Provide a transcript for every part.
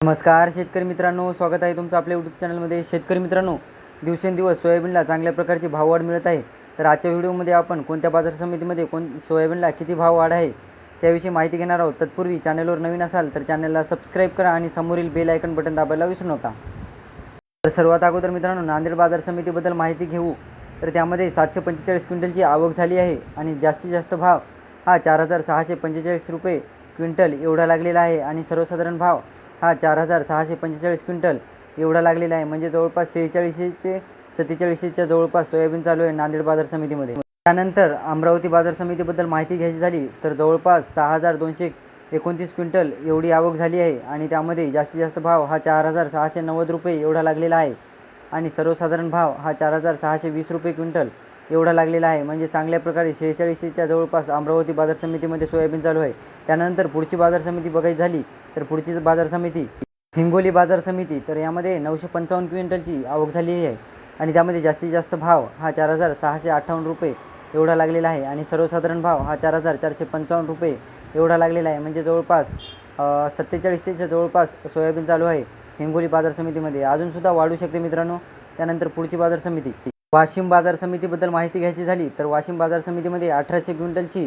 नमस्कार शेतकरी मित्रांनो. स्वागत आहे तुमचं आपल्या यूट्यूब चॅनलमध्ये शेतकरी मित्रांनो दिवसेंदिवस सोयाबीनला चांगल्या प्रकारची भाववाढ मिळत आहे. तर आजच्या व्हिडिओमध्ये आपण कोणत्या बाजार समितीमध्ये कोण सोयाबीनला किती भाव वाढ आहे त्याविषयी माहिती घेणार आहोत. तत्पूर्वी चॅनलवर नवीन असाल तर चॅनलला सबस्क्राईब करा आणि समोरील बेल आयकन बटन दाबायला विसरू नका. तर सर्वात अगोदर मित्रांनो नांदेड बाजार समितीबद्दल माहिती घेऊ. तर त्यामध्ये सातशे पंचेचाळीस क्विंटलची आवक झाली आहे आणि जास्तीत जास्त भाव हा चार हजार सहाशे पंचेचाळीस रुपये क्विंटल एवढा लागलेला आहे आणि सर्वसाधारण भाव हा चार हजार सहाशे पंचेचाळीस क्विंटल एवढा लागलेला आहे. म्हणजे जवळपास सेहेचाळीसशे ते सत्तेचाळीसशेच्या जवळपास सोयाबीन चालू आहे नांदेड बाजार समितीमध्ये. त्यानंतर अमरावती बाजार समितीबद्दल माहिती घ्यायची झाली तर जवळपास सहा हजार दोनशे एकोणतीस क्विंटल एवढी आवक झाली आहे आणि त्यामध्ये जास्तीत जास्त भाव हा चार हजार सहाशे नव्वद रुपये एवढा लागलेला आहे. आणि सर्वसाधारण भाव हा चार हजार सहाशे वीस रुपये क्विंटल एवढा लागलेला आहे. म्हणजे चांगल्या प्रकारे शेहेचाळीसच्या जवळपास अमरावती बाजार समितीमध्ये सोयाबीन चालू आहे. त्यानंतर पुढची बाजार समिती बघायची झाली तर पुढची बाजार समिती हिंगोली बाजार समिती. तर यामध्ये नऊशे पंचावन्न क्विंटलची आवक झालेली आहे आणि त्यामध्ये जास्तीत जास्त भाव हा चार हजार सहाशे अठ्ठावन्न रुपये एवढा लागलेला आहे आणि सर्वसाधारण भाव हा चार हजार चारशे पंचावन्न रुपये एवढा लागलेला आहे. म्हणजे जवळपास सत्तेचाळीसशेच्या जवळपास सोयाबीन चालू आहे हिंगोली बाजार समितीमध्ये. अजूनसुद्धा वाढू शकते मित्रांनो. त्यानंतर पुढची बाजार समिती. वाशिम बाजार समितीबद्दल माहिती घ्यायची झाली तर वाशिम बाजार समितीमध्ये अठराशे क्विंटलची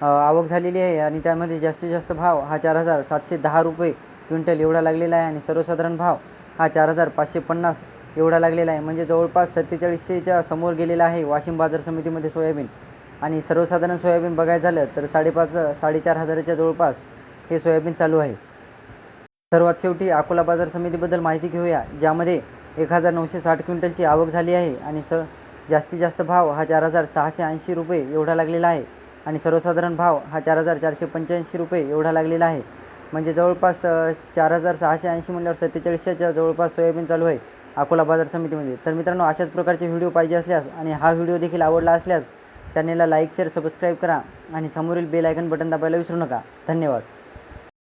आवक झालेली आहे आणि त्यामध्ये जास्तीत जास्त भाव हा चार हजार सातशे दहा रुपये क्विंटल एवढा लागलेला आहे आणि सर्वसाधारण भाव हा चार हजार पाचशे पन्नास एवढा लागलेला आहे. म्हणजे जवळपास सत्तेचाळीसशेच्या समोर गेलेला आहे वाशिम बाजार समितीमध्ये सोयाबीन. आणि सर्वसाधारण सोयाबीन बघायचं झालं तर साडेपाच साडेचार हजाराच्या जवळपास हे सोयाबीन चालू आहे. सर्वात शेवटी अकोला बाजार समितीबद्दल माहिती घेऊया ज्यामध्ये एक हजार नऊशे साठ क्विंटलची आवक झाली आहे आणि स जास्तीत जास्त भाव हा चार हजार सहाशे ऐंशी रुपये एवढा लागलेला आहे आणि सर्वसाधारण भाव हा चार हजार चारशे पंच्याऐंशी रुपये एवढा लागलेला आहे. म्हणजे जवळपास चार हजार सहाशे ऐंशी म्हणल्यावर सत्तेचाळीसच्या जवळपास सोयाबीन चालू आहे अकोला बाजार समितीमध्ये. तर मित्रांनो अशाच प्रकारचे व्हिडिओ पाहिजे असल्यास आणि हा व्हिडिओ देखील आवडला असल्यास चॅनेलला लाईक शेअर सबस्क्राईब करा आणि समोरील बेल आयकन बटन दाबायला विसरू नका. धन्यवाद.